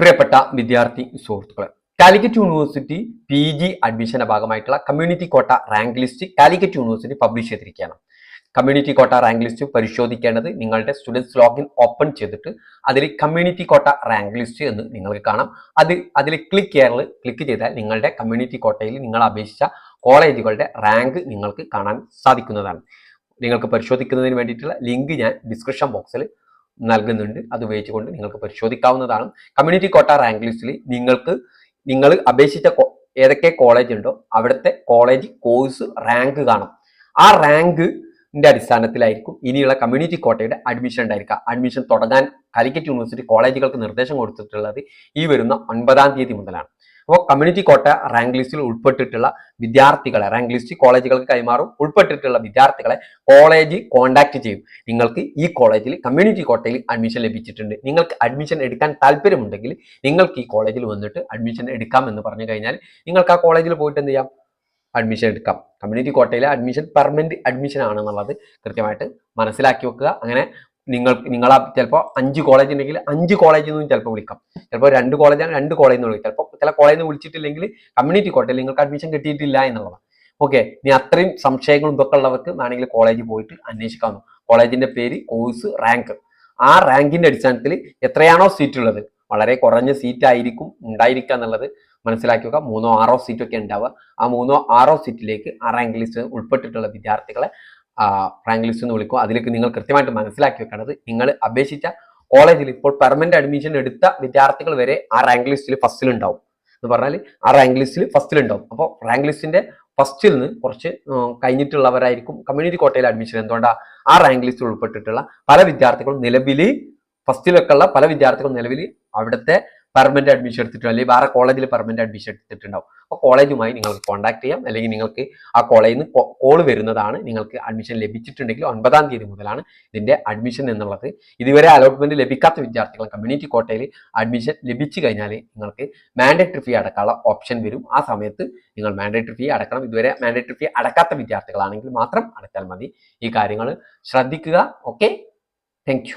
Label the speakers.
Speaker 1: പ്രിയപ്പെട്ട വിദ്യാർത്ഥി സുഹൃത്തുക്കളെ കാലിക്കറ്റ് യൂണിവേഴ്സിറ്റി പി ജി അഡ്മിഷന്റെ ഭാഗമായിട്ടുള്ള community quota rank list Calicut university publish ചെയ്തിരിക്കുകയാണ്. കമ്മ്യൂണിറ്റി കോട്ട റാങ്ക് ലിസ്റ്റ് പരിശോധിക്കേണ്ടത് നിങ്ങളുടെ സ്റ്റുഡൻസ് ലോഗിൻ ഓപ്പൺ ചെയ്തിട്ട് അതിൽ കമ്മ്യൂണിറ്റി കോട്ട റാങ്ക് ലിസ്റ്റ് എന്ന് നിങ്ങൾക്ക് കാണാം. അത് അതിൽ ക്ലിക്ക് ചെയ്യാറിൽ ക്ലിക്ക് ചെയ്താൽ നിങ്ങളുടെ കമ്മ്യൂണിറ്റി കോട്ടയിൽ നിങ്ങൾ അപേക്ഷിച്ച കോളേജുകളുടെ റാങ്ക് നിങ്ങൾക്ക് കാണാൻ സാധിക്കുന്നതാണ്. നിങ്ങൾക്ക് പരിശോധിക്കുന്നതിന് വേണ്ടിയിട്ടുള്ള ലിങ്ക് ഞാൻ ഡിസ്ക്രിപ്ഷൻ ബോക്സിൽ നൽകുന്നുണ്ട്. അത് ഉപയോഗിച്ചുകൊണ്ട് നിങ്ങൾക്ക് പരിശോധിക്കാവുന്നതാണ്. കമ്മ്യൂണിറ്റി കോട്ട റാങ്ക് ലിസ്റ്റിൽ നിങ്ങൾക്ക് നിങ്ങൾ അപേക്ഷിച്ച ഏതൊക്കെ കോളേജ് ഉണ്ടോ അവിടുത്തെ കോളേജ് കോഴ്സ് റാങ്ക് കാണും. ആ റാങ്കിന്റെ അടിസ്ഥാനത്തിലായിരിക്കും ഇനിയുള്ള കമ്മ്യൂണിറ്റി കോട്ടയുടെ അഡ്മിഷൻ ഉണ്ടായിരിക്കുക. അഡ്മിഷൻ തുടങ്ങാൻ കാലിക്കറ്റ് യൂണിവേഴ്സിറ്റി കോളേജുകൾക്ക് നിർദ്ദേശം കൊടുത്തിട്ടുള്ളത് ഈ വരുന്ന ഒൻപതാം തീയതി മുതലാണ്. അപ്പോൾ കമ്മ്യൂണിറ്റി കോട്ട റാങ്ക് ലിസ്റ്റിൽ ഉൾപ്പെട്ടിട്ടുള്ള വിദ്യാർത്ഥികളെ റാങ്ക് ലിസ്റ്റ് കോളേജുകൾക്ക് കൈമാറും. ഉൾപ്പെട്ടിട്ടുള്ള വിദ്യാർത്ഥികളെ കോളേജ് കോൺടാക്ട് ചെയ്യും. നിങ്ങൾക്ക് ഈ കോളേജിൽ കമ്മ്യൂണിറ്റി കോട്ടയിൽ അഡ്മിഷൻ ലഭിച്ചിട്ടുണ്ട്. നിങ്ങൾക്ക് അഡ്മിഷൻ എടുക്കാൻ താല്പര്യമുണ്ടെങ്കിൽ നിങ്ങൾക്ക് ഈ കോളേജിൽ വന്നിട്ട് അഡ്മിഷൻ എടുക്കാം എന്ന് പറഞ്ഞു കഴിഞ്ഞാൽ നിങ്ങൾക്ക് ആ കോളേജിൽ പോയിട്ട് എന്ത് ചെയ്യാം? അഡ്മിഷൻ എടുക്കാം. കമ്മ്യൂണിറ്റി കോട്ടയിലെ അഡ്മിഷൻ പെർമനന്റ് അഡ്മിഷൻ ആണെന്നുള്ളത് കൃത്യമായിട്ട് മനസ്സിലാക്കി വെക്കുക. അങ്ങനെ നിങ്ങൾ നിങ്ങൾ ചിലപ്പോൾ അഞ്ച് കോളേജ് ഉണ്ടെങ്കിൽ അഞ്ച് കോളേജിൽ നിന്നും ചിലപ്പോൾ വിളിക്കാം. ചിലപ്പോൾ രണ്ട് കോളേജാണ് രണ്ട് കോളേജിൽ നിന്ന് വിളിക്കും. ചിലപ്പോൾ ചില കോളേജിൽ നിന്ന് വിളിച്ചിട്ടില്ലെങ്കിൽ കമ്മ്യൂണിറ്റി കോട്ടയിൽ നിങ്ങൾക്ക് അഡ്മിഷൻ കിട്ടിയിട്ടില്ല എന്നുള്ളതാണ് ഓക്കെ ഇനി അത്രയും സംശയങ്ങളും ഇതൊക്കെ ഉള്ളവർക്ക് വേണമെങ്കിൽ കോളേജിൽ പോയിട്ട് അന്വേഷിക്കാവുന്നു കോളേജിന്റെ പേര് കോഴ്സ് റാങ്ക് ആ റാങ്കിന്റെ അടിസ്ഥാനത്തിൽ എത്രയാണോ സീറ്റ് ഉള്ളത്? വളരെ കുറഞ്ഞ സീറ്റ് ആയിരിക്കും ഉണ്ടായിരിക്കുക എന്നുള്ളത് മനസ്സിലാക്കി വെക്കുക. മൂന്നോ ആറോ സീറ്റൊക്കെ ഉണ്ടാവുക. ആ മൂന്നോ ആറോ സീറ്റിലേക്ക് ആ റാങ്ക് ലിസ്റ്റ് ഉൾപ്പെട്ടിട്ടുള്ള വിദ്യാർത്ഥികളെ റാങ്ക് ലിസ്റ്റ് എന്ന് വിളിക്കും അതിലേക്ക് നിങ്ങൾ കൃത്യമായിട്ട് മനസ്സിലാക്കി വെക്കേണ്ടത് നിങ്ങൾ അപേക്ഷിച്ച കോളേജിൽ ഇപ്പോൾ പെർമനന്റ് അഡ്മിഷൻ എടുത്ത വിദ്യാർത്ഥികൾ വരെ ആ റാങ്ക് ലിസ്റ്റിൽ ഫസ്റ്റിൽ ഉണ്ടാവും. എന്ന് പറഞ്ഞാൽ ആ റാങ്ക് ലിസ്റ്റിൽ ഫസ്റ്റിൽ ഉണ്ടാവും. അപ്പോൾ റാങ്ക് ലിസ്റ്റിന്റെ ഫസ്റ്റിൽ നിന്ന് കുറച്ച് കഴിഞ്ഞിട്ടുള്ളവരായിരിക്കും കമ്മ്യൂണിറ്റി കോട്ടയിൽ അഡ്മിഷൻ എന്തുകൊണ്ടാണ് ആ റാങ്ക് ലിസ്റ്റിൽ ഉൾപ്പെട്ടിട്ടുള്ള പല വിദ്യാർത്ഥികളും നിലവിൽ ഫസ്റ്റിലൊക്കെ ഉള്ള പല വിദ്യാർത്ഥികളും നിലവിൽ അവിടുത്തെ പെർമനന്റ് അഡ്മിഷൻ എടുത്തിട്ടോ അല്ലെങ്കിൽ വേറെ കോളേജിൽ പെർമനന്റ് അഡ്മിഷൻ എടുത്തിട്ടുണ്ടാവും. അപ്പോൾ കോളേജുമായി നിങ്ങൾക്ക് കോൺടാക്ട് ചെയ്യാം. അല്ലെങ്കിൽ നിങ്ങൾക്ക് ആ കോളേജിൽ നിന്ന് കോൾ വരുന്നതാണ് നിങ്ങൾക്ക് അഡ്മിഷൻ ലഭിച്ചിട്ടുണ്ടെങ്കിൽ ഒൻപതാം തീയതി മുതലാണ് ഇതിന്റെ അഡ്മിഷൻ എന്നുള്ളത്. ഇതുവരെ അലോട്ട്മെന്റ് ലഭിക്കാത്ത വിദ്യാർത്ഥികൾ കമ്മ്യൂണിറ്റി കോട്ടയിൽ അഡ്മിഷൻ ലഭിച്ചു കഴിഞ്ഞാൽ നിങ്ങൾക്ക് മാൻഡേറ്ററി ഫീ അടക്കാനുള്ള ഓപ്ഷൻ വരും. ആ സമയത്ത് നിങ്ങൾ മാൻഡേറ്ററി ഫീ അടക്കണം. ഇതുവരെ മാൻഡേറ്ററി ഫീ അടക്കാത്ത വിദ്യാർത്ഥികളാണെങ്കിൽ മാത്രം അടച്ചാൽ മതി. ഈ കാര്യങ്ങൾ ശ്രദ്ധിക്കുക. Okay thank